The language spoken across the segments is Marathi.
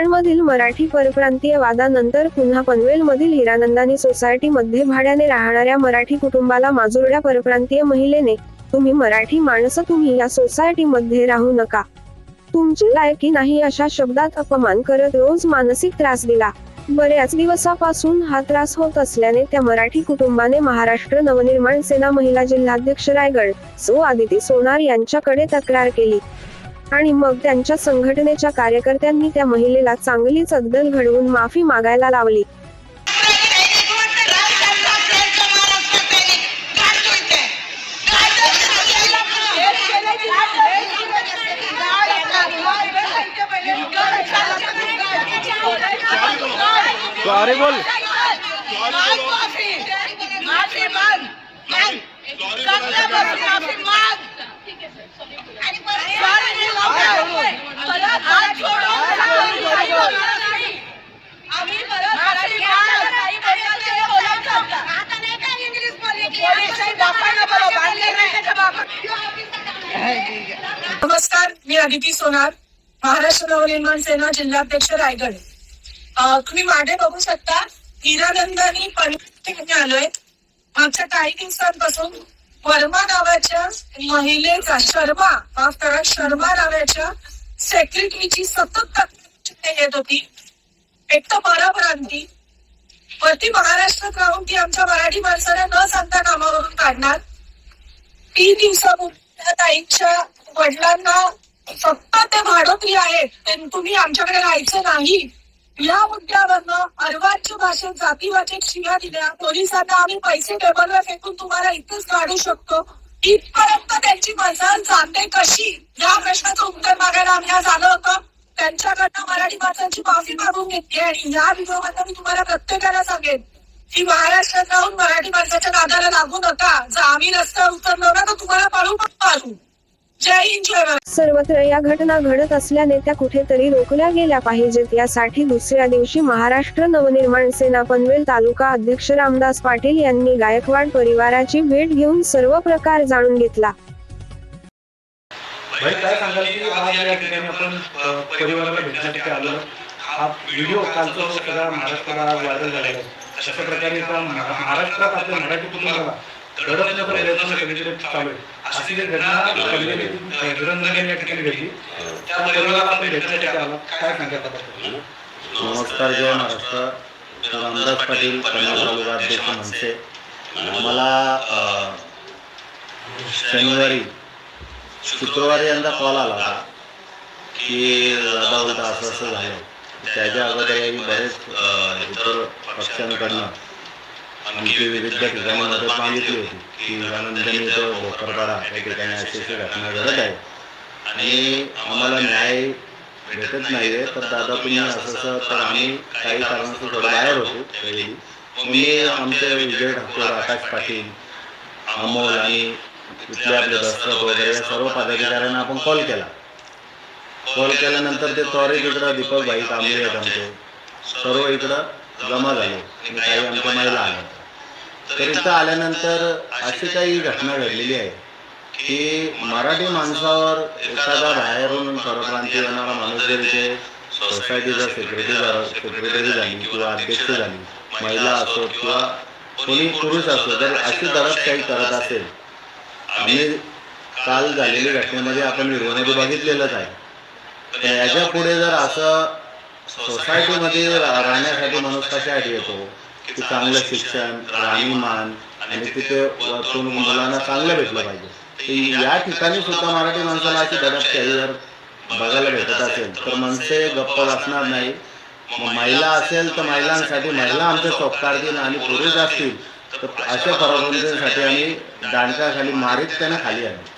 कल्याणमधील मराठी परप्रांतीय वादानंतर पुन्हा पनवेलमधील हिरानंदानी सोसायटीमध्ये भाड्याने राहणाऱ्या मराठी कुटुंबाला माजुरड्या परप्रांतीय महिलेने तुम्ही मराठी माणसं तुम्ही या सोसायटीमध्ये राहू नका. तुमची लायकी नाही अशा शब्दात अपमान करत रोज मानसिक त्रास दिला. बऱ्याच दिवसापासून हा त्रास होत असल्याने त्या मराठी कुटुंबाने महाराष्ट्र नवनिर्माण सेना महिला जिल्हाध्यक्ष रायगड सो आदिती सोनार यांच्याकडे तक्रार केली. आणि मग त्यांच्या संघटनेच्या कार्यकर्त्यांनी त्या महिलेला चांगलीच अद्दल घडवून माफी मागायला लावली सॉरी बोल माफी माग माग कमला बस माफी माग आणि परत sorry नाही लावणार. परत हात जोडून sorry बोलणार नाही. आम्ही परत मराठी बोलणार नाही, बोलणार नाही, बोलायचं आपलं. पोलिसांनी बापांना बोलव, बांधले नाही त्याच्या बापाला. नमस्कार मी अदिती सोनार महाराष्ट्र नवनिर्माण सेना जिल्हाध्यक्ष रायगड. तुम्ही मागे बघू शकता हिरानंदानी पंडित आलोय मागच्या काही दिवसांपासून वर्मा नावाच्या महिलेचा शर्मा माफ करा शर्मा नावाच्या सेक्रेटरीची सतत येत होती. एक तर परभ्रांती वरती महाराष्ट्रात राहून ती आमच्या मराठी माणसाला न सांगता कामावरून काढणार. तीन दिवसापूर्वी त्या ताईंच्या वडिलांना फक्त ते भाडोत्री आहेत तुम्ही आमच्याकडे राहायचं नाही. या मुद्द्यावरनं अर्वाच्य भाषेत जातीवाचक शिव्या दिल्या. पोलिसांना आम्ही पैसे टेबलवर फेकून तुम्हाला इथेच काढू शकतो. इथपर्यंत त्यांची मजाल जाते कशी? या प्रश्नाचं उत्तर मागायला आम्ही आज आलो होतो. त्यांच्याकडनं मराठी माणसांची माफी मागून घेतली आणि या विभागात मी तुम्हाला प्रत्येकाला सांगेन. की महाराष्ट्रात राहून मराठी माणसाच्या नादाला लागू नका. जर आम्ही रस्त्यावर उतरलो ना तर तुम्हाला पाळू पण पाडू. जय हिंद जय महाराष्ट्र. सर्वत्र या घटना घडत असल्याने त्या कुठेतरी रोखल्या गेल्या पाहिजेत. यासाठी दुसऱ्या दिवशी महाराष्ट्र नवनिर्माण सेना पनवेल तालुका अध्यक्ष रामदास पाटील यांनी गायकवाड परिवाराची भेट घेऊन सर्व प्रकार जाणून घेतला. भाई काय सांगाल की आज या ठिकाणी आपण अ, परिवाराला भेटण्यासाठी आलो. हा व्हिडिओ कालचा जो सगळा महाराष्ट्राला आज व्हायरल झालेला आहे. अशा प्रकारे महाराष्ट्रात आपल्या मराठी कुटुंबाला दडपण्याचा प्रयत्न सगळीकडे चालू आहे. अशी जी घटना पनवेल या ठिकाणी घडली. त्या परिवाराला आपण भेटण्यासाठी आला. काय सांगत नमस्कार जय महाराष्ट्र. रामदास पाटील तालुका अध्यक्ष म्हणते मला शनिवारी शुक्रवारी यंदा कॉल आला होता की दादा उलटा असं असं झालं. त्याच्या अगोदरही बरेच इतर पक्षांकडनं आमची विविध ठिकाणी मदत मागितली होती. की आनंदाने तो भोकरपाडा या ठिकाणी अशी घटना घडत आहे. आणि आम्हाला न्याय भेटत आहे तर दादा तुम्ही असं असं तर आम्ही काही कारणास्तव थोडं बाहेर होतो त्यावेळी. मी आमचे विजय ठाकूर आकाश पाटील अमोल आणि इथले आपले दशरथ वगैरे या सर्व पदाधिकाऱ्यांना आपण कॉल केला. कॉल केल्यानंतर ते त्वरित इकडं दीपक भाई कांबळे आहेत आमचे सर्व इकडं जमा झाले. आणि काही आमच्या महिला आल्या. तर इथं आल्यानंतर अशी काही घटना घडलेली आहे की मराठी माणसावर एखादा बाहेरून परप्रांती येणारा माणूस जर इथे सोसायटीचा सेक्रेटरी सेक्रेटरी झाली किंवा अध्यक्ष झाली महिला असो किंवा कोणी पुरुष असो जर अशी दरदशाही करत असेल. आम्ही काल झालेल्या घटनेमध्ये आपण विरोधामध्ये बघितलेलंच आहे. याच्यापुढे जर असं सोसायटीमध्ये राहण्यासाठी माणूस कशासाठी येतो? की चांगलं शिक्षण राहणीमान आणि तिथे वरतून मुलांना चांगलं भेटलं पाहिजे. या ठिकाणी सुद्धा मराठी माणसाला अशी दडपशाही जर बघायला भेटत असेल तर माणसे गप्प असणार नाही. महिला असेल तर महिलांसाठी महिला आमच्या चौकार आणि पुरुष असतील तर अशा परवानगीसाठी आम्ही दांडकाखाली मारीत त्यांना खाली आणू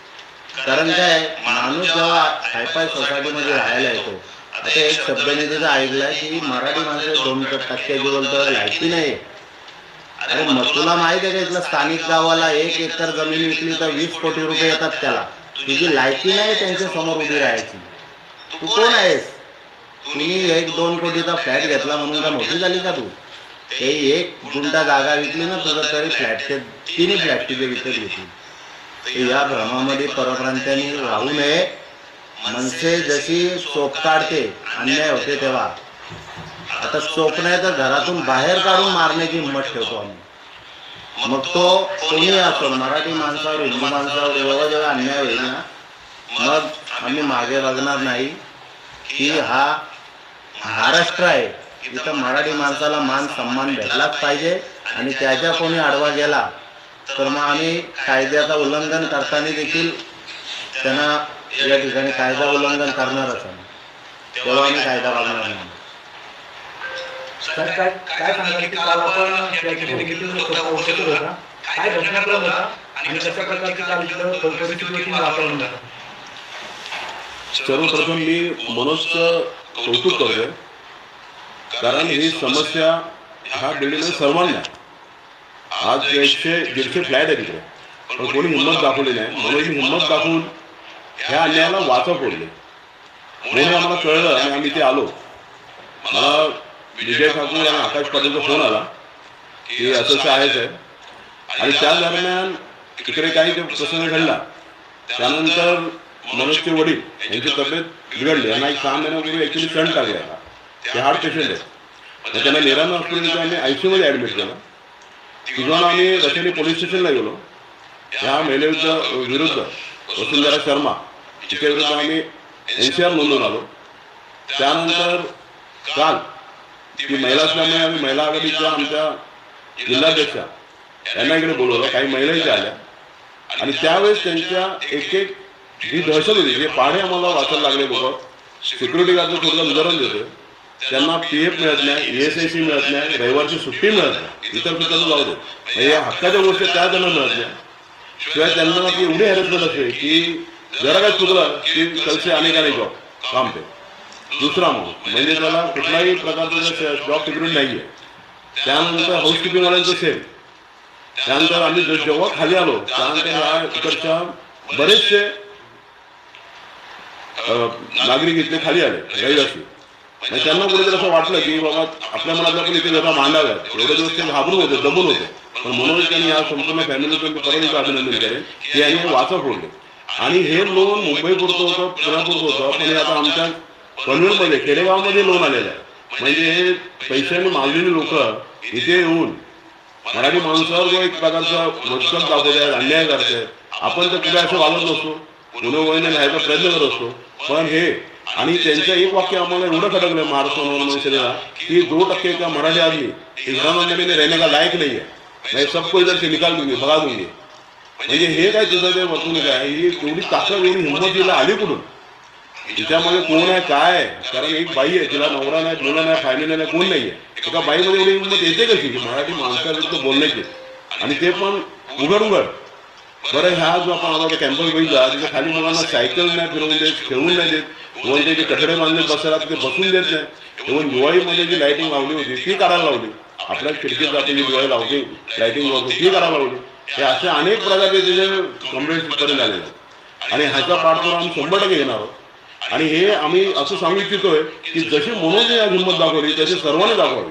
कारण काय माणूस जेव्हा हायफाय सोसायटीमध्ये राहायला येतो आता एक शब्दने तिथं ऐकलाय की मराठी माणसं दोन टक्के जे बोलतो लायकी नाही. अरे मग तुला माहीत आहे का इथलं स्थानिक गावाला एक एकर जमीन विकली तर वीस कोटी रुपये येतात त्याला? तुझी लायकी नाही त्यांच्यासमोर उभी राहायची. तू कोण आहेस? तुम्ही एक दोन कोटीचा फ्लॅट घेतला म्हणून का मोठी झाली का तू? ते एक गुंडा जागा विकली ना तुझं तरी फ्लॅटचे तिन्ही फ्लॅट तिथे विकत घेतली. तर या भ्रमामध्ये परप्रांत्यांनी राहू नये. मनसे जशी सोप काढते अन्याय होते तेव्हा. आता सोप नाही तर घरातून बाहेर काढून मारण्याची हिंमत ठेवतो आम्ही. मग तो कोणी असो मराठी माणसावर हिंदू माणसावर जेव्हा जेव्हा अन्याय होईल ना? मग आम्ही मागे बघणार नाही. की हा महाराष्ट्र आहे. इथं मराठी माणसाला मान सन्मान भेटलाच पाहिजे आणि त्याच्या कोणी आडवा गेला तर मग आम्ही कायद्याचं उल्लंघन करताना देखील त्यांना या ठिकाणी कायदा उल्लंघन करणारच आम्ही. तेव्हा आम्ही कायदा बघणार नाही. सर काय काय सांगाल की काल आपण या ठिकाणी किती स्वतः औषध होता काय घटनाक्रम होता आणि कशा प्रकारची काल इथं परिस्थिती होती आणि वातावरण होतं सर्वप्रथम मी मनोजचं कौतुक करतोय. कारण ही समस्या ह्या बिल्डिंगमध्ये सर्वांना आहे. आज एकशे दीडशे फ्लॅट आहे तिकडे पण कोणी हिंमत दाखवली नाही. म्हणून मी हिंमत दाखवून ह्या अन्यायाला वाचा फोडले. म्हणून आम्हाला कळलं आणि आम्ही इथे आलो. मला विजय ठाकूर आणि आकाश पाटीलचा फोन आला की असं असं आहेच आहे. आणि त्या दरम्यान इकडे काही ते प्रसंग घडला त्यानंतर मनोजचे वडील यांची तब्येत बिघडली. यांना एक सहा महिन्यापूर्वी ॲक्च्युली सण टाकले ते हार्ट पेशंट आहेत. त्यांना निरामय हॉस्पिटलच्या आम्ही आय सीमध्ये ॲडमिट केलं. तिघांना आम्ही रशेली पोलीस स्टेशनला गेलो. ह्या महिलेविरुद्ध विरुद्ध वसुंधरा शर्मा तिच्या विरुद्ध आम्ही एन सी आर नोंदवून आलो. त्यानंतर काल ती महिला असल्यामुळे आम्ही महिला आघाडीच्या आमच्या जिल्हाध्यक्षा यांना इकडे बोलवलं. काही महिलाही आल्या. आणि त्यावेळेस त्यांच्या एक एक जी दहशत होती जे पाणी आम्हाला वाचायला लागले बघत सिक्युरिटी गार्डचं थोडं उदाहरण देतो त्यांना पी एफ मिळत नाही ई एस आय सी मिळत नाही रविवारची सुट्टी मिळत नाही इतर सुद्धा जाऊ दे. या हक्काच्या गोष्टी त्या त्यांना मिळत नाही. शिवाय त्यांना ती एवढी हॅरेसमेंट असते की जरा काय चुकलं की कलसे अनेक जॉब काम पे. दुसरा मग म्हणजे त्याला कुठलाही प्रकारचं जॉब सिक्युरिटी नाही आहे त्यानंतर हाऊसकीपिंगवाल्यांचं सेम त्यानंतर आम्ही जेव्हा खाली आलो त्यानंतर ह्या इकडच्या बरेचसे अं, नागरिक इथले खाली आले रहिवासी. त्यांना कुठेतरी असं वाटलं की बाबा आपल्या मनातल्या पण इथे जरा मांडाव्यात एवढे दिवस ते घाबरून होते दमून होते. पण म्हणूनच त्यांनी या संपूर्ण फॅमिलीचं मी परत एकदा अभिनंदन करेन. की यांनी वाचा फोडले. आणि हे लोन मुंबई पुरतं होतं पुण्यापुरतं होतं पण हे आता आमच्या पनवेलमध्ये खेडेगावमध्ये लोन आलेलं आहे. म्हणजे हे पैशाने मागलेली लोक इथे येऊन मराठी माणसावर जो एक प्रकारचा वचकत दाखवत अन्याय करतायत आपण तर कुठे असं वागत नसतो. गुन्हेगारीने न्यायचा प्रयत्न करत असतो. पण हे आणि त्यांचं एक वाक्य आम्हाला एवढं खडकलं महाराष्ट्र नवनिर्माण की दो टक्के का मराठी आदमी हिरानंदनी में रहने का लायक नाही आहे नाही सबको इधर से निकाल दूंगी भगा दूंगी म्हणजे हे काय तुझं ते वर्तून काय? ही एवढी ताकद एवढी हिंमत तिला आली कुठून? तिच्यामध्ये कोण आहे काय आहे? कारण एक बाई आहे तिला नवरा नाही मुलं नाही फॅमिली नाही कोण नाही आहे एका बाईमध्ये एवढी हिंमत येते कशी? की मराठी माणसाविरुद्ध बोलण्याची. आणि ते पण उघड उघड बरं ह्या जो आपण आला कॅम्पस बघितला तिथे खाली मुलांना सायकल नाही फिरवून देत खेळून नाही देत वन त्याचे कठडे बांधले बसायला तिथे बसून देत नाही. इव्हन दिवाळीमध्ये जी लाईटिंग लावली होती ती काढायला लावली. आपल्या खिडकीत जाते जी दिवाळी लावते लाईटिंग लावते ती करायला लावली. हे असे अनेक प्रकारचे त्याचे कंप्लेंट पर्यंत आलेले आहेत. आणि ह्याचा पाठपुरावा आम्ही शंभर टक्के घेणार आहोत. आणि हे आम्ही असं सांगू इच्छितोय की जशी म्हणून आज हिंमत दाखवली तशी सर्वांनी दाखवावी.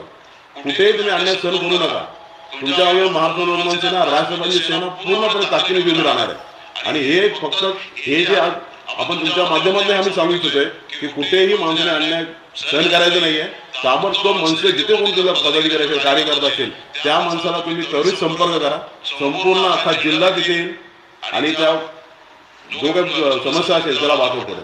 कुठेही तुम्ही अन्याय सण करू नका. तुमच्या मागे महाराष्ट्र मनमोहन सेना राष्ट्रवादी सेना पूर्णपणे ताकदीने विजून राहणार आहे. आणि हे फक्त हे जे आज आपण तुमच्या माध्यमातून आम्ही सांगू इच्छितोय की कुठेही माणसाने अन्याय सहन करायचं नाहीये. ताबडतोब मनसे जिथे कोण तुला पदाधिकारी असेल कार्यकर्ता असेल त्या माणसाला तुम्ही त्वरित संपर्क करा. संपूर्ण अख्खा जिल्हा तिथे येईल आणि त्या जो काही समस्या असेल त्याला वाचव करेल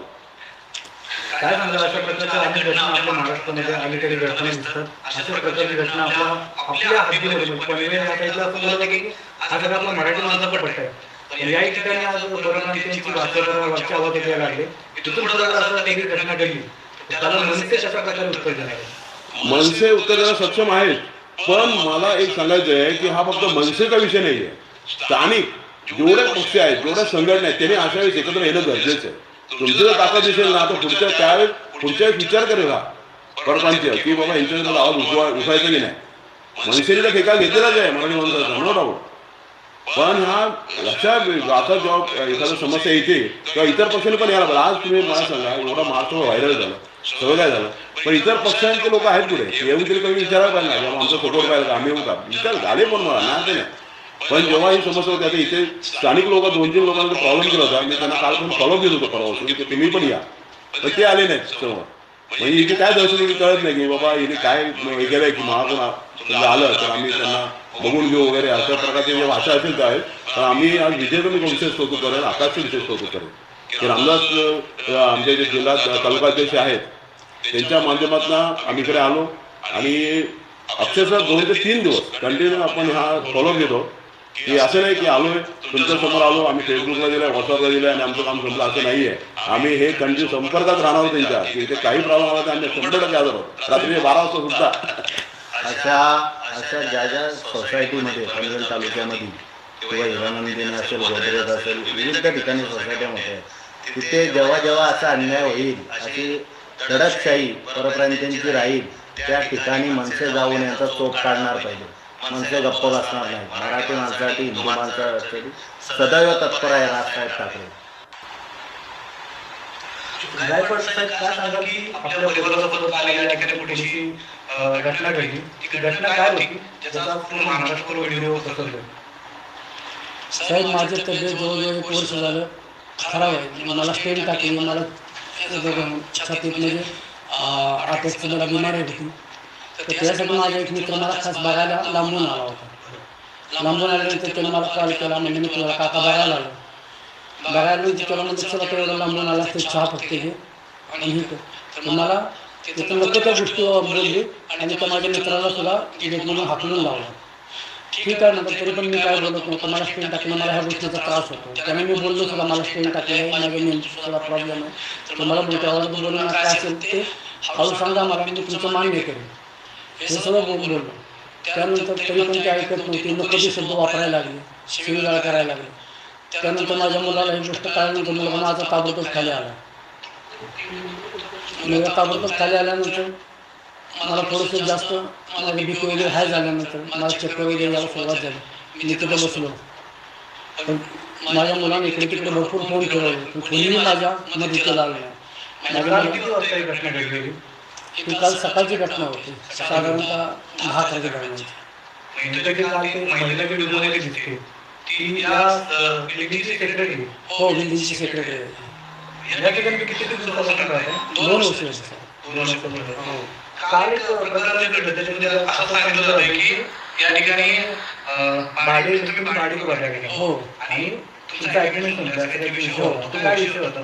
काय सांगाल अशा प्रकारच्या अनेक घटना आपल्या महाराष्ट्रामध्ये अलीकडे घटना दिसतात? अशा प्रकारची घटना आपल्या आपल्या हद्दीमध्ये म्हणजे पनवेल या साईडला असं बोलत की हा सगळा आपला मराठी माणसाचा पट्टा आहे पण या ठिकाणी आज परप्रांतीयांची भाषा आवाज यायला लागले. तिथून जर असं काही घटना घडली त्याला मनसे कशा प्रकारे उत्तर देणार मनसे उत्तर द्यायला सक्षम आहेत पण मला एक सांगायचं आहे की हा फक्त मनसेचा विषय नाही आहे स्थानिक जेवढे पक्ष आहेत जेवढ्या संघटना आहेत त्यांनी अशा वेळेस एकत्र येणं गरजेचं आहे. तुमची जर ताकद दिसेल ना तर पुढच्या त्यावेळेस पुढच्या विचार करेल हा परप्रांतीय की बाबा यांच्याकडे आवाज उठवा उठायचं की नाही? मनसेने तर ठेका घेतलेलाच आहे मराठी माणसाचा नो डाऊट पण हा लक्षात आता जेव्हा एखादा समस्या येते तेव्हा इतर पक्षांनी पण यायला पाहिजे. आज तुम्ही मला सांगा एवढा महाराष्ट्र हो, व्हायरल झाला. सगळं काय झालं? पण इतर पक्षांचे लोक आहेत पुढे येऊन तरी कधी विचारायला पाहिजे ना बाबा आमचा सपोर्ट पाहिजे आम्ही येऊ का? विचार झाले पण मला नाही ते नाही. पण जेव्हा ही समस्या होती आता इथे स्थानिक लोक दोन तीन लोकांना प्रॉब्लेम केला होता. मी त्यांना काल पण फॉलो घेत होतो परवा की तुम्ही पण या. पण ते आले नाही समोर. म्हणजे इथे काय दर्शन कळत नाही की बाबा इथे काय हे केलंय की महापूर आलं तर आम्ही त्यांना बघून घेऊ वगैरे. अशा प्रकारची जे भाषा असेल तर आहे. तर आम्ही आज विजयचं विशेष कौतुक करेल आकाशचं विशेष कौतुक करेन की रामदास आमच्या आमचे जे जिल्हा तालुकाध्यक्ष आहेत. त्यांच्या माध्यमातून आम्ही इकडे आलो. आणि अक्षरशः दोन ते तीन दिवस कंटिन्यू आपण हा फॉलो घेतो की असं नाही की आलोय तुमच्यासमोर आलो आम्ही फेसबुकला दिलाय व्हॉट्सअपला दिलाय आणि आमचं काम संपलं असं नाहीये. आम्ही हे कंटिन्यू संपर्कात राहणार त्यांच्या. की इथे काही प्रॉब्लेम आला तर आम्ही शंभर टक्के हजर आहोत. रात्री बारा वाजता सुद्धा. अशा अशा ज्या ज्या सोसायटीमध्ये पनवेल तालुक्यामध्ये किंवा हिरानंदिनी असेल गोदरेज असेल विविध ठिकाणी सोसायट्यामध्ये तिथे जेव्हा जेव्हा असा अन्याय होईल अशी धडकशाही परप्रांतीयांची राहील त्या ठिकाणी मनसे जाऊन यांचा चोप काढणार पाहिजे. मनसे गप्प बसणार नाही. मराठी माणसासाठी हिंदू माणसासाठी सदैव तत्पर आहे राजसाहेब ठाकरे. गायकवाड साहेब काय सांगाल की आपल्या परिवारासोबत काल या ठिकाणी मोठीशी अं, घटना घडली? ती घटना काय होती? ज्याचा पूर्ण महाराष्ट्रभर व्हिडिओ पसरलो. साहेब माझं तब्येत जवळजवळ एक वर्ष झालं खराब आहे. मला स्टेन टाकली. मला छातीत म्हणजे अटॅकची मला बिमारी होती. तर त्यासाठी माझा एक मित्र मला खास बघायला लांबून आला होता. लांबून आल्यानंतर त्याने मला कॉल केला. म्हणजे मी तुला काका बघायला आलो बघायला म्हणजे त्याला म्हणजे चला तेवढं लांबून आला. ते चहा फक्त घे आणि हे तर मला तिथं नको त्या गोष्टी बोलली आणि त्या माझ्या मित्राला सुद्धा गेट म्हणून हाकलून लावला. ठीक आहे नंतर तरी पण मी काय बोलत नव्हतो मला स्टेन टाकणं मला ह्या गोष्टीचा त्रास होतो. त्याने मी बोललो सुद्धा मला स्टेन टाकलं माझ्या सुद्धा प्रॉब्लेम आहे. तर मला आवाजात बोलून काय असेल ते हळू सांगा मला मी तुमचं मान्य करेन हे सगळं बोलून बोललो. त्यानंतर तरी पण ते ऐकत नव्हते. नको ते शब्द वापरायला लागले. शिवीगाळ करायला लागले. त्यानंतर माझ्या मुलाला ही गोष्ट कळल्यानंतर मुलगा माझा ताबडतोब खाली आला. मुलगा ताबडतोब खाली आल्यानंतर मला थोडंसं जास्त माझं बी वगैरे हाय झाल्यानंतर मला चक्कर वगैरे यायला सुरुवात झाली. मी तिथं बसलो. पण माझ्या मुलाने इकडे तिकडे भरपूर फोन केला. पण कोणीही माझ्या मदतीला आलं माझ्या किती वाजता ही घटना घडलेली ही काल सकाळची घटना होती साधारणतः दहा तारखे दरम्यान ते महिला व्हिडिओमध्ये दिसते ती या अं, बिल्डिंगची सेक्रेटरी हो बिल्डिंगची सेक्रेटरी आहे या ठिकाणी किती दिवसापासून दोन वर्ष. दोन वर्षापूर्वी. काल एक प्रकार जे घडलं त्याच्यामध्ये असं सांगितलं जातं की या ठिकाणी भाडे तुम्ही भाडे भरल्या हो आणि तुमचा होता काय विषय होता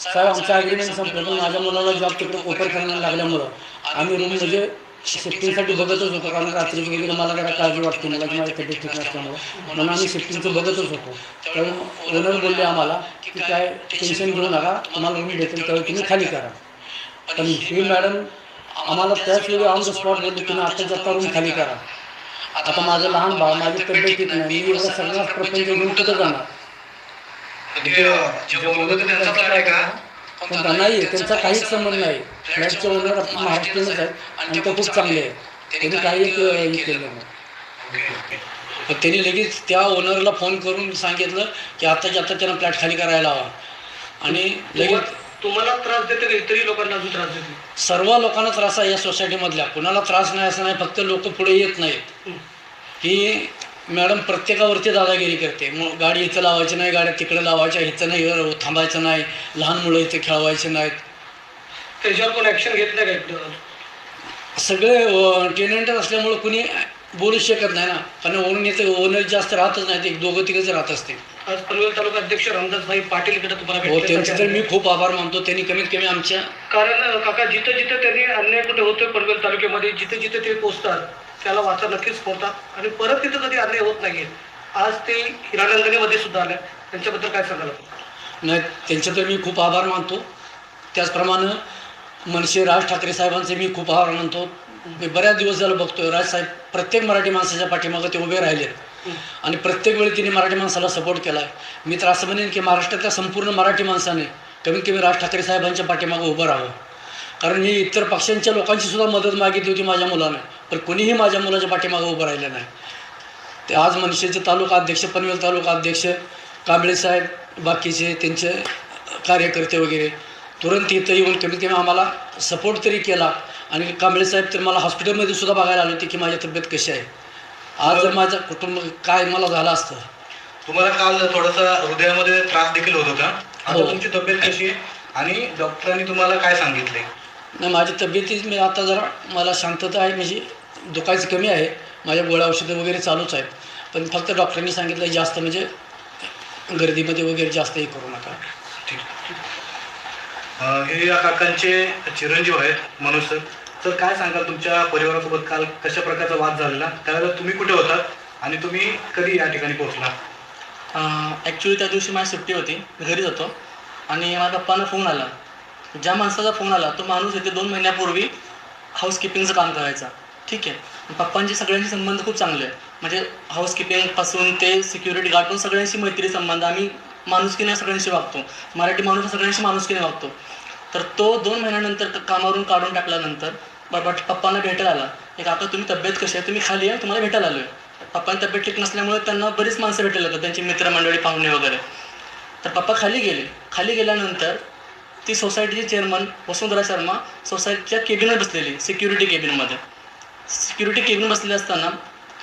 सर आमचा आमचं अग्रीमेंट संपलं माझ्या मुलाला जॉब तिकडे ऑफर करायला लागल्यामुळं आम्ही रूम म्हणजे शिफ्टिंगसाठी बघतच होतो कारण रात्री वगैरे मला जरा काळजी वाटते मला की माझी तब्येत ठीक नसल्यामुळं. म्हणून आम्ही शिफ्टिंगचं बघतच होतो. त्यावेळी ओनर बोलले आम्हाला की काय टेन्शन घेऊ नका तुम्हाला रूम भेटेल त्यावेळी तुम्ही खाली करा. पण ही मॅडम आम्हाला त्याच वेळी ऑन द स्पॉट बोलली तुम्ही आता जाता रूम खाली करा. आता माझं लहान भाव माझी तब्येत ठीक नाही मी एवढा सगळा प्रपंच घेऊन कुठं जाणार? त्यांचा आहे का? पण त्यांना नाही त्यांचा काहीच संबंध नाही. फ्लॅटचे ओनर महाराष्ट्रीयनच आहेत आणि ते खूप चांगले आहेत. त्यांनी काही केलं नाही. पण त्यांनी लगेच त्या ओनरला फोन करून सांगितलं की आताच्या आता त्यांना फ्लॅट खाली करायला हवा. आणि लगेच तुम्हाला त्रास देते का? इतरही लोकांना अजून त्रास देते? सर्व लोकांना त्रास आहे या सोसायटीमधल्या कुणाला त्रास नाही असं नाही फक्त लोक पुढे येत नाहीत. ही. मॅडम प्रत्येकावरती दादागिरी करते. मग गाडी इथं लावायची नाही गाड्या तिकडे लावायच्या इथं नाही थांबायचं नाही लहान मुलं इथे खेळवायचे नाहीत. त्याच्यावर कोण ऍक्शन घेत नाही का सगळे टेनंट असल्यामुळं कुणी बोलू शकत नाही ना. कारण ओनर इथे ओनर जास्त राहतच नाहीत एक दोघं तिघच राहत असते आज पनवेल तालुका अध्यक्ष रामदासभाई पाटील इकडे तुम्हाला हो त्यांचे तर मी खूप आभार मानतो. त्यांनी कमीत कमी आमच्या कारण काका जिथं जिथं त्यांनी अन्याय कुठे होतोय पनवेल तालुक्यामध्ये जिथे जिथे ते पोचतात त्याला वाचा नक्कीच फोडतात. आणि परत तिथं कधी अन्याय होत नाहीये. आज ते हिरानंदनीमध्ये सुद्धा आल्या. त्यांच्याबद्दल काय आपण? नाही त्यांचे तर मी खूप आभार मानतो. त्याचप्रमाणे मनसे राज ठाकरे साहेबांचे मी खूप आभार मानतो. मी बऱ्याच दिवस झालं बघतोय. राजसाहेब प्रत्येक मराठी माणसाच्या पाठीमागं ते उभे राहिलेत आणि प्रत्येक वेळी तिने मराठी माणसाला सपोर्ट केला आहे मी तर असं म्हणेन की महाराष्ट्रातल्या संपूर्ण मराठी माणसाने कमीत कमी राज ठाकरे साहेबांच्या पाठीमागं उभं राहावं. कारण मी इतर पक्षांच्या लोकांची सुद्धा मदत मागितली होती माझ्या मुलाने. पण कोणीही माझ्या मुलाच्या पाठीमागं उभं राहिलं नाही. ते आज मनसेचे तालुका अध्यक्ष पनवेल तालुका अध्यक्ष कांबळे साहेब बाकीचे त्यांचे कार्यकर्ते वगैरे तुरंत इथं येऊन कमीत कमी आम्हाला सपोर्ट तरी केला. आणि कांबळे साहेब तर मला हॉस्पिटलमध्ये सुद्धा बघायला आले होते की माझी तब्येत कशी आहे. आज जर माझं कुटुंब काय मला झालं असतं. तुम्हाला काल थोडासा हृदयामध्ये त्रास देखील होत होता. आता हो. तुमची तब्येत कशी आहे? आणि डॉक्टरांनी तुम्हाला काय सांगितले? नाही माझी तब्येतीच मी आता जरा मला शांतता आहे म्हणजे दुखायचं कमी आहे. माझ्या गोळ्या औषधं वगैरे चालूच आहेत. पण फक्त डॉक्टरांनी सांगितलं जास्त म्हणजे गर्दीमध्ये वगैरे जास्त हे करू नका. ठीक. हे या काकांचे चिरंजीव आहेत मनोज सर. सर काय सांगाल तुमच्या परिवारासोबत काल कशा प्रकारचा वाद झालेला? त्यावेळेला तुम्ही कुठे होतात आणि तुम्ही कधी या ठिकाणी पोहोचला? ॲक्च्युली त्या दिवशी माझी सुट्टी होती. घरीच होतो. आणि माझ्या पप्पांना फोन आला. ज्या माणसाचा फोन आला तो माणूस येते दोन महिन्यापूर्वी हाऊसकीपिंगचं काम करायचा. ठीक आहे. पप्पांचे सगळ्यांचे संबंध खूप चांगले आहे म्हणजे हाऊसकीपिंगपासून ते सिक्युरिटी गार्ड सगळ्यांशी मैत्री संबंध आम्ही माणुसकीने सगळ्यांशी वागतो. मराठी माणूस सगळ्यांशी माणुसकीने वागतो. तर तो दोन महिन्यानंतर कामावरून काढून टाकल्यानंतर बाबा पप्पांना भेटायला आला. एक आता तुम्ही तब्येत कशी आहे? तुम्ही खाली आहे तुम्हाला भेटायला आलो आहे पप्पांची तब्येत ठीक नसल्यामुळे त्यांना बरीच माणसं भेटायला लागतात त्यांची मित्रमंडळी पाहुणे वगैरे. तर पप्पा खाली गेले. खाली गेल्यानंतर ती सोसायटीची चेअरमन वसुंधरा शर्मा सोसायटीच्या केबिनवर बसलेली सिक्युरिटी केबिनमध्ये सिक्युरिटी केबिन बसलेले असताना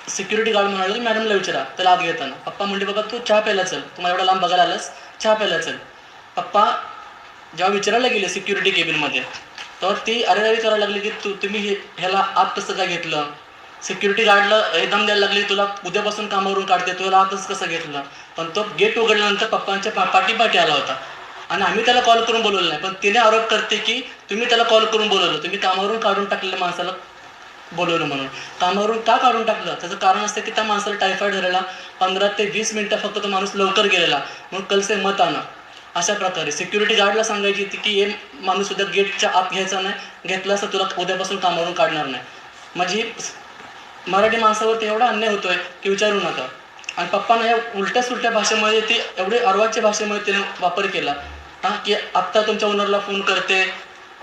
सिक्युरिटी गार्ड म्हणाले मॅडमला विचारा त्याला आत घेताना. पप्पा म्हणले बाबा तू चहा प्यायला चल तुम्हाला एवढा लांब बघायला आलास चहा प्यायला चल. पप्पा जेव्हा विचारायला गेले सिक्युरिटी केबिनमध्ये तेव्हा ती अरेरावी करायला लागली की तू तुम्ही हे ह्याला आत कसं काय घेतलं? सिक्युरिटी गार्डला एकदम द्यायला लागली तुला उद्यापासून कामावरून काढते तुला आतच कसं घेतलं? पण तो गेट उघडल्यानंतर पप्पांच्या पा पाठीपाठी आला होता. आणि आम्ही त्याला कॉल करून बोलवलं नाही पण तिने आरोप करते की तुम्ही त्याला कॉल करून बोलवलं तुम्ही कामावरून काढून टाकलेल्या माणसाला बोलवलं म्हणून. कामावरून का काढून टाकलं? त्याचं कारण असतं की त्या माणसाला टायफॉईड झालेला पंधरा ते वीस मिनटं फक्त तो माणूस लवकर गेलेला. म्हणून कलसे मत आणा. अशा प्रकारे. सिक्युरिटी गार्डला सांगायची होती की हे माणूस उद्या गेटच्या आत घ्यायचा नाही. घेतला तर तुला उद्यापासून कामावरून काढणार नाही. म्हणजे मराठी माणसावरती एवढा अन्याय होतोय की विचारू नका. आणि पप्पानं या उलट्या सुलट्या भाषेमध्ये ती एवढी अर्वाच्या भाषेमध्ये तिने वापर केला. हा की आत्ता तुमच्या ओनरला फोन करते.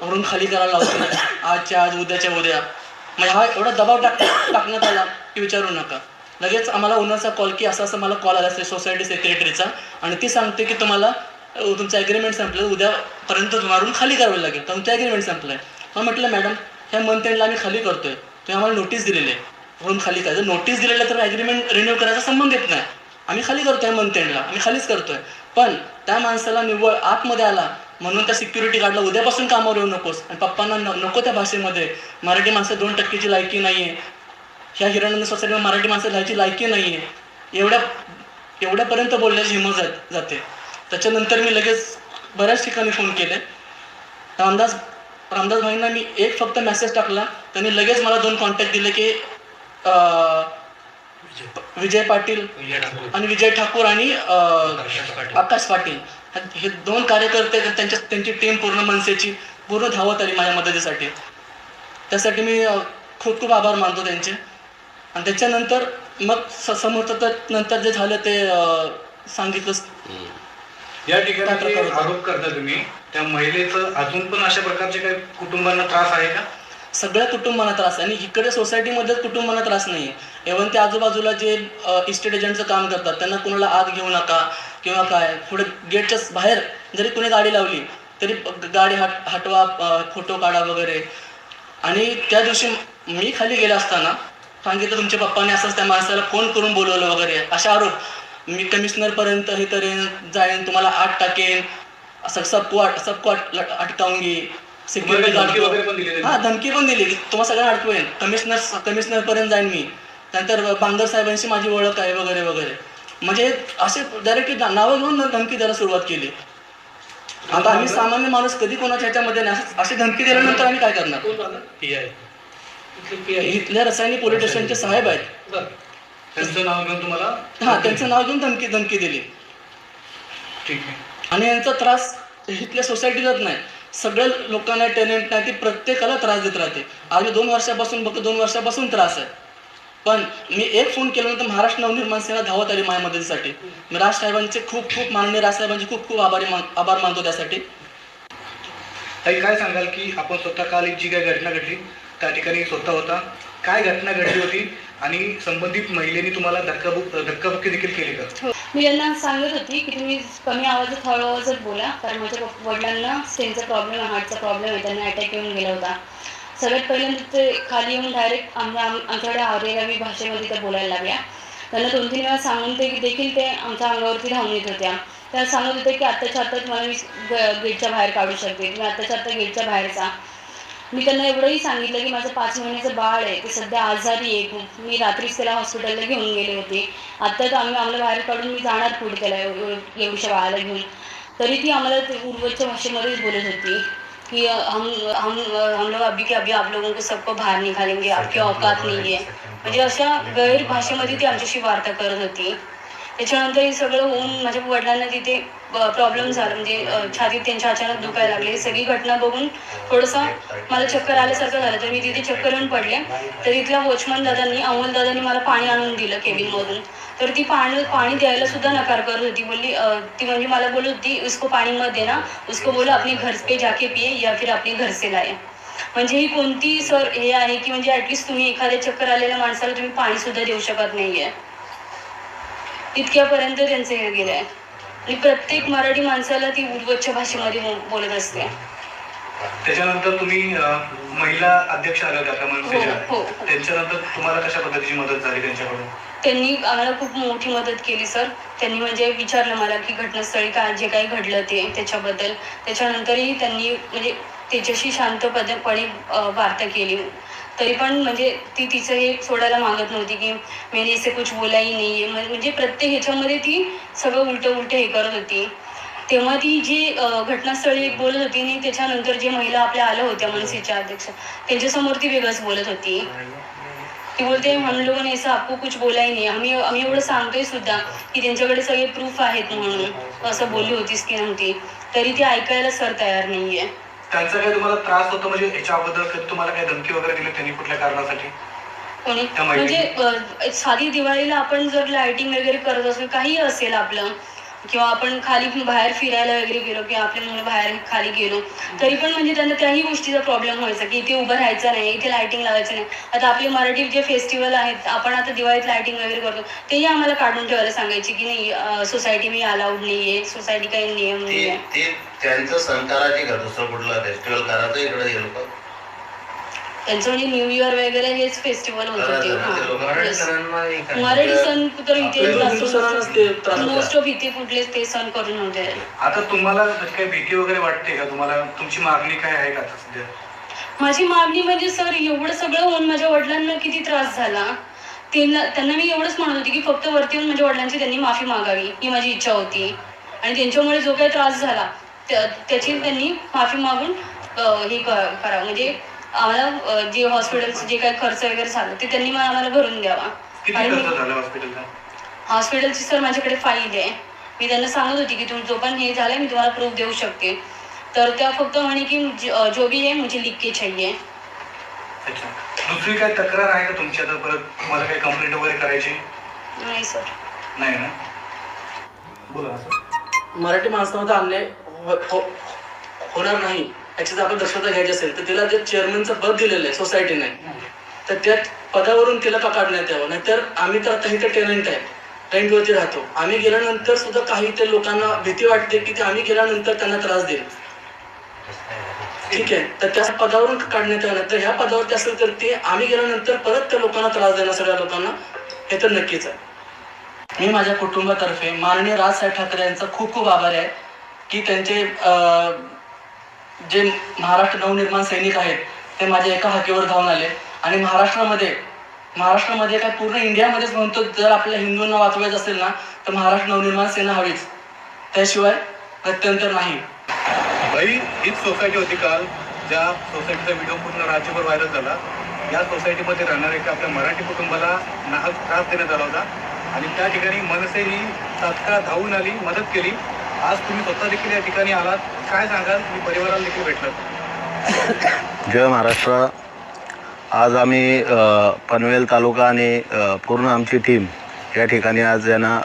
वरून खाली करायला लावते. आजच्या आज उद्याच्या उद्या. म्हणजे हा एवढा दबाव टाक टाकण्यात आला की विचारू नका. लगेच आम्हाला ओनरचा कॉल की असा असं मला कॉल आला असेल सोसायटी सेक्रेटरीचा आणि ती सांगते की तुम्हाला तुमचा तुमचं ॲग्रीमेंट संपलं उद्यापर्यंत मारून खाली करावं लागेल. कारण तुमचं ॲग्रीमेंट संपलं आहे मग म्हटलं मॅडम ह्या मंथ एंडला आम्ही खाली करतोय. तुम्ही आम्हाला नोटीस दिलेली आहे. म्हणून खाली काय जर नोटीस दिलेलं तर ॲग्रीमेंट रिन्यू करायचा संबंध येत नाही. आम्ही खाली करतोय मंथ एंडला आम्ही खालीच करतोय. पण त्या माणसाला निव्वळ आतमध्ये आला. म्हणून त्या सिक्युरिटी गार्डला उद्यापासून कामावर येऊ नकोस. आणि पप्पांना नको त्या भाषेमध्ये. मराठी माणसं दोन टक्केची लायकी नाही आहे ह्या हिरानंद सोसायटीमध्ये मराठी माणसं राहायची लायकी नाही आहे एवढ्या एवढ्यापर्यंत बोलण्याची हिंमत जात जाते. त्याच्यानंतर मी लगेच बऱ्याच ठिकाणी फोन केले. रामदास रामदास भाईंना मी एक फक्त मेसेज टाकला. त्यांनी लगेच मला दोन कॉन्टॅक्ट दिले की अं, विजय. पाटील आणि विजय ठाकूर आणि आकाश पाटील. हे- दोन कार्यकर्ते त्यांच्या त्यांची टीम पूर्ण मनसेची पूर्ण धावत आली माझ्या मदतीसाठी. त्यासाठी मी खूप खूप आभार मानतो त्यांचे. आणि त्याच्यानंतर मग समोर नंतर जे झालं ते अं, सांगितलं. या ठिकाणी? आरोप करता तुम्ही त्या महिलेचं अजून पण अशा प्रकारचे काही कुटुंबांना त्रास आहे का? सगळ्या कुटुंबांना त्रास आणि इकडे सोसायटीमध्येच कुटुंबांना त्रास नाही आहे एव्हन ते आजूबाजूला जे इस्टेट एजंटचं काम करतात त्यांना कुणाला आत घेऊ नका. किंवा काय पुढे गेटच्या बाहेर जरी कुणी गाडी लावली तरी गाडी हट हटवा फोटो काढा वगैरे. आणि त्या दिवशी मी खाली गेले असताना सांगितलं तुमच्या पप्पाने असंच त्या माणसाला फोन करून बोलवलं वगैरे. अशा आरोप मी कमिशनरपर्यंत हे करेन जाईन तुम्हाला आठ टाकेन असं सबको आट सबको आट अटकावूंगी सिक्युरिटी गार्ड? हा धमकी पण दिली. की तुम्हाला सगळ्यांना अडकवेन कमिशनर कमिशनर पर्यंत जाईन मी. नंतर बांगर साहेबांशी माझी ओळख आहे वगैरे वगैरे. म्हणजे असे डायरेक्टली नावं घेऊन धमकी द्यायला सुरुवात केली. आता आम्ही सामान्य माणूस कधी कोणाच्या ह्याच्यामध्ये नाही. असं- अशी धमकी दिल्यानंतर आम्ही काय करणार? पी इथल्या रसायनी पोलीस स्टेशनचे साहेब आहेत. त्यांचं नाव घेऊन तुम्हाला? हा त्यांचं नाव घेऊन धमकी धमकी दिली. ठीक आहे. आणि यांचा त्रास इथल्या सोसायटीलाच नाही. सगळ्या लोकांना टेनेंट नाही ती प्रत्येकाला त्रास देत राहते. आम्ही दोन वर्षापासून बघतो दोन वर्षापासून त्रास आहे. पण मी एक फोन केल्यानंतर महाराष्ट्र नवनिर्माण सेना धावत आली माझ्या मदतीसाठी. मी राज साहेबांचे खूप खूप माननीय राज साहेबांचे खूप खूप आभारी मान आभार मानतो त्यासाठी. ताई काय सांगाल की आपण स्वतः काल एक जी काही घटना घडली त्या ठिकाणी स्वतः होता. काय घटना घडली होती आणि संबंधित महिलेने तुम्हाला धक्काबुक धक्काबुक्की देखील केली का? मी त्यांना सांगत होती की तुम्ही कमी आवाजात हळू आवाजात बोला कारण माझ्या वडिलांना स्टेनचा प्रॉब्लेम आहे हार्टचा प्रॉब्लेम आहे. त्यांना अटॅक येऊन गेला होता. सगळ्यात पहिल्यांदा ते खाली येऊन डायरेक्ट आमच्या आमच्याकडे आरेरावी भाषेमध्ये त्या बोलायला लागल्या. त्यांना दोन तीन वेळा सांगून ते देखील ते आमच्या अंगावरती धावून येत होत्या. त्या सांगत होत्या की आत्ताच्या आत्ताच मला मी गेटच्या बाहेर काढू शकते. मी आत्ताच्या आत्ता गेटच्या बाहेर जा. मी त्यांना एवढंही सांगितलं की माझं पाच महिन्याचं बाळ आहे. ते सध्या आजारी आहे खूप. मी रात्रीच त्याला हॉस्पिटलला घेऊन गेले होते. आत्ता तर आम्ही आम्हाला बाहेर काढून मी जाणार पुढे त्याला एव- एवढ्या बाळाला घेऊन. तरी ती आम्हाला ते भाषेमध्येच बोलत होती. कि हम हम हम लोग अभी के अभी आप लोगों को सबको बाहर निकालेंगे आपकी औकात नाही आहे म्हणजे अशा गैर भाषेमध्ये ती आमच्याशी वार्ता करत होती. त्याच्यानंतर हे सगळं होऊन माझ्या वडिलांना तिथे प्रॉब्लेम झाला. म्हणजे छातीत त्यांच्या अचानक दुखायला लागले. ही सगळी घटना बघून थोडंसं मला चक्कर आल्यासारखं झालं. तर मी तिथे चक्कर येऊन पडले. तर इथल्या वॉचमन दादांनी अमोल दादांनी मला पाणी आणून दिलं केबिनमधून. तर ती पाणी पाणी द्यायला सुद्धा नकार करत होती. बोलली ती म्हणजे मला बोलत होती उसको पाणी मत देना. उसको बोलो अपने घर पे जाके पिए या फिर अपने घर से लाए. म्हणजे ही कोणती सर हे आहे की म्हणजे ॲटलिस्ट तुम्ही एखाद्या चक्कर आलेल्या माणसाला तुम्ही पाणी सुद्धा देऊ शकत नाहीये. इतक्यापर्यंत त्यांचं हे गेलं आहे आणि प्रत्येक मराठी माणसाला ती उर्वच्या भाषेमध्ये बोलत असते. त्याच्यानंतर तुम्ही महिला अध्यक्ष आल्या होत्या हो, हो. त्यांच्यानंतर तुम्हाला कशा पद्धतीची मदत झाली त्यांच्याकडून? त्यांनी आम्हाला खूप मोठी मदत केली सर. त्यांनी म्हणजे विचारलं मला की घटनास्थळी काय जे काही घडलं ते त्याच्याबद्दल. त्याच्यानंतरही त्यांनी म्हणजे त्याच्याशी शांतपणे वार्ता केली. तरी पण म्हणजे ती तिचं हे सोडायला मागत नव्हती की मेने इसे कुछ बोलाही नाही आहे म्हणजे प्रत्येक ह्याच्यामध्ये ती सगळं उलटं उलटं हे करत होती. तेव्हा ती जी घटनास्थळी एक बोलत होती आणि त्याच्यानंतर जे महिला आपल्या आल्या होत्या मनसेच्या अध्यक्ष त्यांच्यासमोर ती वेगळंच बोलत होती. ती बोलते हम लोगों ने ऐसा आपको कुछ बोला ही नाही. आम्ही आम्ही एवढं सांगतोय सुद्धा की त्यांच्याकडे सगळे प्रूफ आहेत म्हणून. असं बोलली होतीस की नव्हती तरी ती ऐकायला सर तयार नाहीये. त्यांचा काही तुम्हाला त्रास होतो म्हणजे याच्या अगोदर कधी तुम्हाला काही धमकी वगैरे दिली त्यांनी कुठल्या कारणासाठी? कोणी? म्हणजे साधी दिवाळीला आपण जर लाइटिंग वगैरे करत असू काही असेल आपलं किंवा आपण खाली बाहेर फिरायला वगैरे गेलो किंवा आपल्या मुलं बाहेर खाली गेलो तरी पण म्हणजे त्यांना त्याही गोष्टीचा प्रॉब्लेम व्हायचा की इथे उभं राहायचं नाही इथे लाइटिंग लावायचं नाही. आता आपले मराठी जे फेस्टिवल आहेत आपण आता दिवाळीत लाइटिंग वगैरे करतो तेही आम्हाला काढून ठेवायला सांगायचे की नाही सोसायटी मी अलाउड नाही आहे सोसायटी काही नियम नाही त्यांचं करायचे का दुसरं कुठलं फेस्टिवल करायचं इकडे हे लोक त्यांचं म्हणजे न्यू इयर वगैरे हेच फेस्टिवल होत होते. मराठी सण तर इथे होतो. मोस्ट ऑफ इथे कुठलेच ते सण करून नव्हते. आता तुम्हाला काही भीती वगैरे वाटते का? तुम्हाला तुमची मागणी काय आहे का सध्या? माझी मागणी म्हणजे सर एवढं सगळं होऊन माझ्या वडिलांना किती त्रास झाला? त्यांना त्यांना मी एवढंच म्हणत होती की फक्त वरती येऊन माझ्या वडिलांची त्यांनी माफी मागावी ही माझी इच्छा होती. आणि त्यांच्यामुळे जो काही त्रास झाला त्या- त्याची त्यांनी माफी मागून हे क- करावं म्हणजे आम्हाला जे हॉस्पिटलचं जे काही खर्च वगैरे झालं ते त्यांनी मला आम्हाला भरून द्यावा. किती आणि खर्च मी- झाला हॉस्पिटलचा हॉस्पिटलची सर माझ्याकडे फाईल आहे. मी त्यांना सांगत होती की तुम जो पण हे झालं मी तुम्हाला प्रूफ देऊ शकते. तर त्या फक्त म्हणे की ज- भी है मुझे लिख के चाहिए. अच्छा. दुसरी काय तक्रार आहे का तुमची आता परत तुम्हाला काही कंप्लेंट वगैरे करायची? नाही सर. नाही ना? बोला असं मराठी माणसामध्ये अन्याय हो- हो- होणार नाही. याची जर आपण दक्षता घ्यायची असेल तर तिला जे चेअरमनचं पद दिलेलं आहे सोसायटीने तर त्या पदावरून तिला का काढण्यात यावं. नाहीतर आम्ही तर आता इथे टेनंट आहे टेंटवरती राहतो. आम्ही गेल्यानंतर सुद्धा काही ते लोकांना भीती वाटते की ते आम्ही गेल्यानंतर त्यांना त्रास देईल. ठीक आहे. तर त्या पदावरून काढण्यात येणार तर ह्या पदावरती असेल तर ते आम्ही गेल्यानंतर परत त्या लोकांना त्रास देणार सगळ्या लोकांना हे तर नक्कीच आहे. मी माझ्या कुटुंबातर्फे माननीय राजसाहेब ठाकरे यांचा खूप खूप आभारी आहे की त्यांचे जे महाराष्ट्र नवनिर्माण सैनिक आहेत ते माझ्या एका हाकेवर धावून आले. आणि महाराष्ट्रामध्ये महाराष्ट्रामध्ये काय पूर्ण इंडियामध्येच म्हणतो जर आपल्या हिंदूंना वाचवायचं असेल ना तर महाराष्ट्र नवनिर्माण सेना हवीच. त्याशिवाय गत्यंतर नाही. भाई हीच सोसायटी होती काल ज्या सोसायटीचा व्हिडिओ पूर्ण राज्यभर व्हायरल झाला. या सोसायटीमध्ये राहणाऱ्या एका आपल्या मराठी कुटुंबाला नाहक त्रास देण्यात आला होता. आणि त्या ठिकाणी मनसे ही तात्काळ धावून आली मदत केली. आज तुम्ही स्वतः देखील या ठिकाणी आलात. काय सांगाल? तुम्ही परिवाराला देखील भेटलात. जय महाराष्ट्र. आज आम्ही पनवेल तालुका आणि पूर्ण आमची टीम या ठिकाणी आज यांना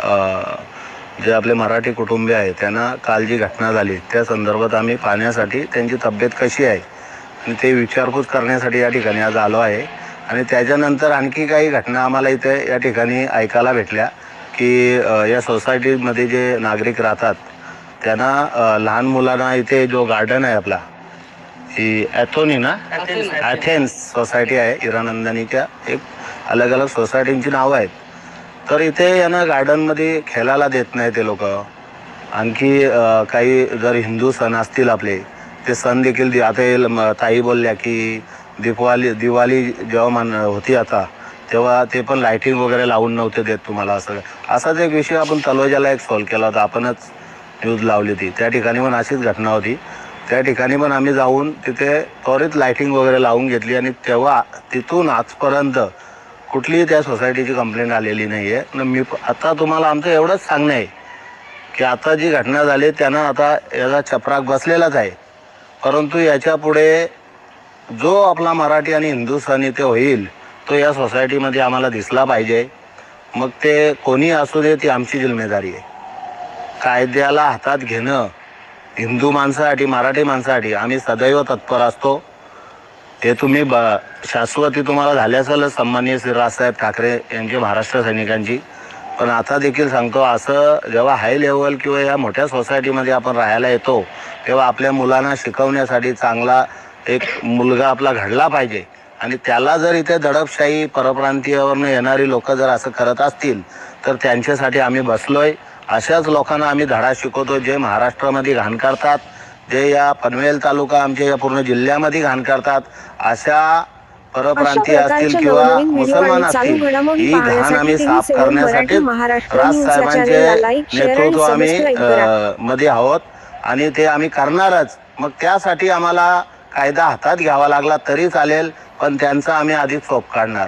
जे आपले मराठी कुटुंबीय आहे त्यांना काल जी घटना झाली. त्या संदर्भात आम्ही पाहण्यासाठी त्यांची तब्येत कशी आहे आणि ते विचारपूस करण्यासाठी या ठिकाणी आज आलो आहे. आणि त्याच्यानंतर आणखी काही घटना आम्हाला इथे या ठिकाणी ऐकायला भेटल्या की या सोसायटीमध्ये जे नागरिक राहतात त्यांना लहान मुलांना इथे जो गार्डन आहे आपला ही ॲथोनी ना? ॲथेन्स सोसायटी आहे हिरानंदानीच्या एक अलग अलग सोसायटींची नावं आहेत. तर इथे यांना गार्डनमध्ये खेळायला देत नाही ते लोक. आणखी काही जर हिंदू सण असतील आपले ते सण देखील आता ताई बोलल्या की दीपावली दिवाळी जेव्हा मान होती आता तेव्हा ते पण लायटिंग वगैरे लावून नव्हते देत तुम्हाला असं. असाच एक विषय आपण तलोजाला एक सॉल्व केला होता. आपणच न्यूज लावली होती. त्या ठिकाणी पण अशीच घटना होती. त्या ठिकाणी पण आम्ही जाऊन तिथे त्वरित लायटिंग वगैरे लावून घेतली आणि तेव्हा तिथून आजपर्यंत कुठलीही त्या सोसायटीची कंप्लेंट आलेली नाही आहे न मी आता तुम्हाला आमचं एवढंच सांगणं आहे की आता जी घटना झाली त्यांना आता याचा चपराक बसलेलाच आहे. परंतु याच्यापुढे जो आपला मराठी आणि हिंदू सण इथे होईल तो या सोसायटीमध्ये आम्हाला दिसला पाहिजे. मग ते कोणी असू दे ती आमची जिम्मेदारी आहे. कायद्याला हातात घेणं हिंदू माणसासाठी मराठी माणसासाठी आम्ही सदैव तत्पर असतो. ते तुम्ही ब शाश्वती तुम्हाला झाली असेल सन्माननीय श्री राजसाहेब ठाकरे यांची महाराष्ट्र सैनिकांची. पण आता देखील सांगतो असं जेव्हा हाय लेवल किंवा या मोठ्या सोसायटीमध्ये आपण राहायला येतो तेव्हा आपल्या मुलांना शिकवण्यासाठी चांगला एक मुलगा आपला घडला पाहिजे. आणि त्याला जर इथे दडपशाही परप्रांतीयावरनं येणारी लोक जर असं करत असतील तर त्यांच्यासाठी आम्ही बसलोय. अशाच लोकांना आम्ही धडा शिकवतो जे महाराष्ट्रामध्ये घाण करतात जे या पनवेल तालुका आमच्या या पूर्ण जिल्ह्यामध्ये घाण करतात अशा परप्रांतीय असतील किंवा मुसलमान असतील ही घाण आम्ही साफ करण्यासाठी राज साहेबांचे नेतृत्व आम्ही मध्ये आहोत आणि ते आम्ही करणारच. मग त्यासाठी आम्हाला कायदा हातात घ्यावा लागला तरी चालेल पण त्यांचा आम्ही आधीच चोप काढणार.